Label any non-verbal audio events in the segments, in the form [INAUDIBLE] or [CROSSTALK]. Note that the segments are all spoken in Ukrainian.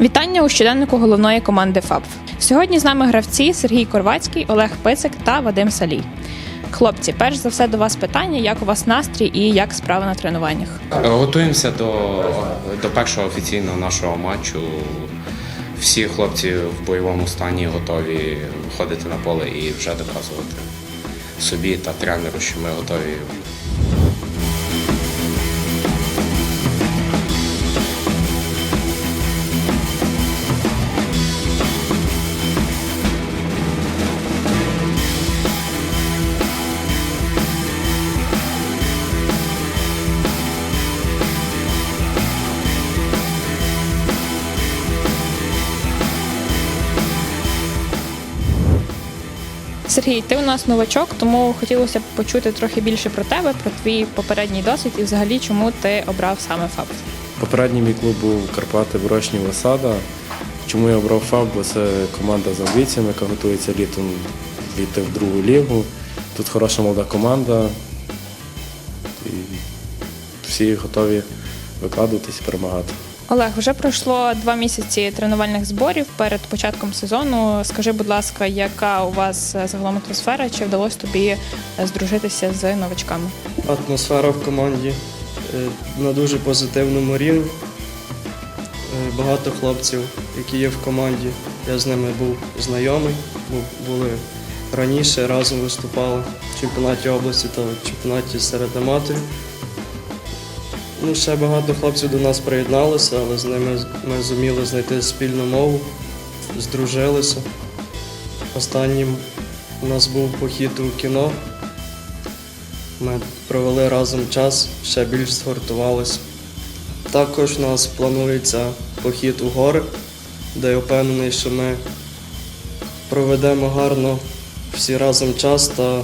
Вітання у щоденнику головної команди ФАП. Сьогодні з нами гравці Сергій Корвацький, Олег Пицик та Вадим Салій. Хлопці, перш за все до вас питання, як у вас настрій і як справи на тренуваннях. Готуємося до, до першого офіційного нашого матчу. Всі хлопці в бойовому стані готові виходити на поле і вже доказувати собі та тренеру, що ми готові. Сергій, ти у нас новачок, тому хотілося б почути трохи більше про тебе, про твій попередній досвід і взагалі чому ти обрав саме ФАП. Попередній мій клуб був Карпати Брошні Висада. Чому я обрав ФАБ? Бо це команда з амбіціями, яка готується літом війти в другу лігу. Тут хороша молода команда. І всі готові викладуватись і перемагати. Олег, вже пройшло два місяці тренувальних зборів перед початком сезону. Скажи, будь ласка, яка у вас е, загалом атмосфера? Чи вдалося тобі е, здружитися з новачками? Атмосфера в команді е, на дуже позитивному рівні. Багато хлопців, які є в команді. Я з ними був знайомий, були раніше, разом виступали в чемпіонаті області та в чемпіонаті серед аматорів. Ну, ще багато хлопців до нас приєдналося, але з ними ми зуміли знайти спільну мову, здружилися. Останнім у нас був похід у кіно. Ми провели разом час, ще більш згуртувалися. Також у нас планується похід у гори, де я впевнений, що ми проведемо гарно всі разом час та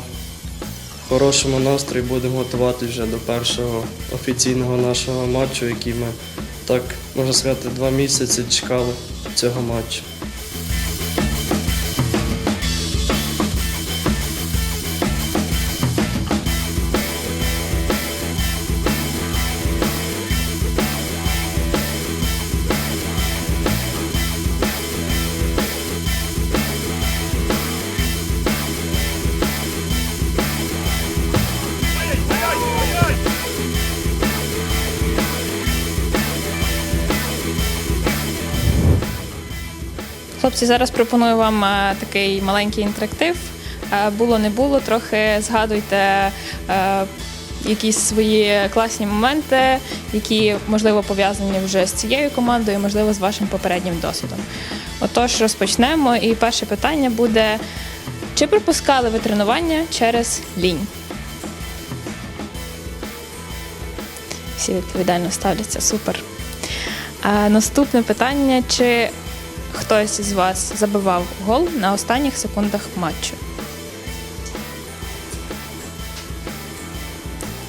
хорошому настрої будемо готувати вже до першого офіційного нашого матчу, який ми так, можна сказати, два місяці чекали цього матчу. Хлопці, зараз пропоную вам е, такий маленький інтерактив. Е, Було не було, трохи згадуйте е, якісь свої класні моменти, які можливо пов'язані вже з цією командою, можливо, з вашим попереднім досвідом. Отож, розпочнемо. І перше питання буде: чи пропускали ви тренування через лінь? Всі відповідально ставляться, супер. Наступне питання: чи хтось із вас забивав гол на останніх секундах матчу?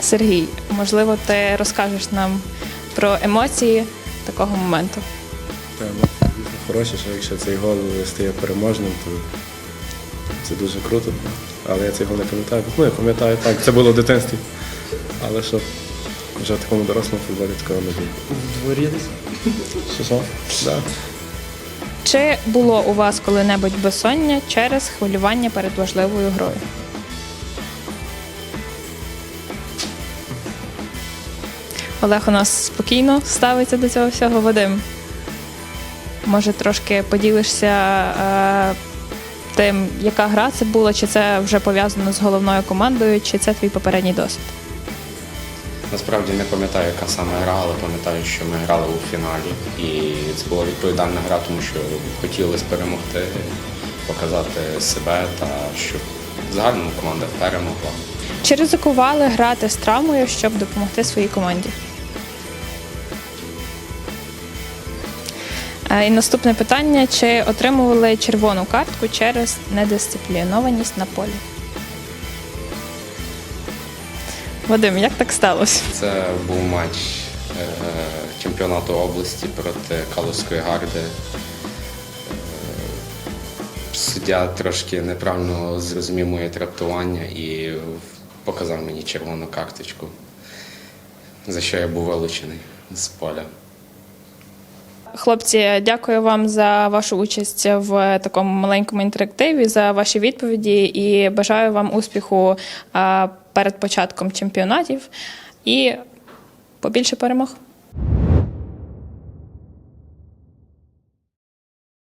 Сергій, можливо, ти розкажеш нам про емоції такого моменту. Ну, Дійсно хороше, що якщо цей гол стає переможним, то це дуже круто. Але я цей гол не пам'ятаю. Ну, я пам'ятаю так, це було в дитинстві. Але що вже в такому дорослому футболі такого не було. В дворі десь? Що що? [LAUGHS] Да. Чи було у вас коли-небудь безсоння через хвилювання перед важливою грою? Олег у нас спокійно ставиться до цього всього. Вадим, може трошки поділишся е, тим, яка гра це була, чи це вже пов'язано з головною командою, чи це твій попередній досвід? Насправді не пам'ятаю, яка саме гра, але пам'ятаю, що ми грали у фіналі. І це була відповідальна гра, тому що хотілося перемогти, показати себе та щоб загально команда перемогла. Чи ризикували грати з травмою, щоб допомогти своїй команді? Е, І наступне питання: чи отримували червону картку через недисциплінованість на полі? Вадим, як так сталося? Це був матч е, чемпіонату області проти Калузької гарди. Е, Суддя трошки неправильно зрозумів моє трактування і показав мені червону карточку, за що я був вилучений з поля. Хлопці, дякую вам за вашу участь в такому маленькому інтерактиві, за ваші відповіді і бажаю вам успіху перед початком чемпіонатів і побільше перемог.